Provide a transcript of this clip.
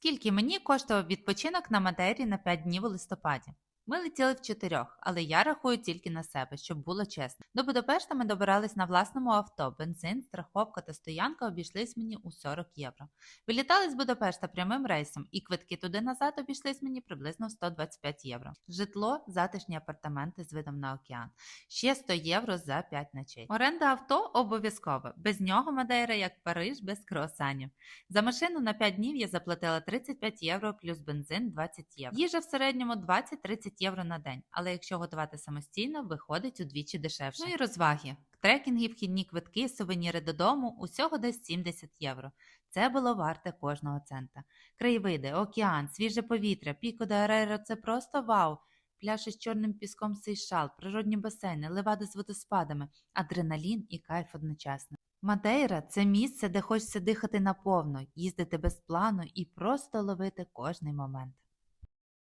Скільки мені коштував відпочинок на Мадейрі на 5 днів у листопаді? Ми летіли в чотирьох, але я рахую тільки на себе, щоб було чесно. До Будапешта ми добирались на власному авто. Бензин, страховка та стоянка обійшлись мені у 40 євро. Вилітали з Будапешта прямим рейсом, і квитки туди назад обійшлись мені приблизно в 125 євро. Житло, затишні апартаменти з видом на океан. Ще 100 євро за 5 ночей. Оренда авто обов'язкова. Без нього Мадейра як Париж без круасанів. За машину на 5 днів я заплатила 35 євро плюс бензин 20 євро. Їжа в середньому 20-30 євро на день, але якщо готувати самостійно, виходить удвічі дешевше. Ну і розваги. Трекінги, вхідні квитки, сувеніри додому усього десь 70 євро. Це було варте кожного цента. Краєвиди, океан, свіже повітря, піко де Ареро – це просто вау. Пляж із чорним піском Сейшал, природні басейни, левади з водоспадами, адреналін і кайф одночасно. Мадейра це місце, де хочеться дихати наповно, їздити без плану і просто ловити кожний момент.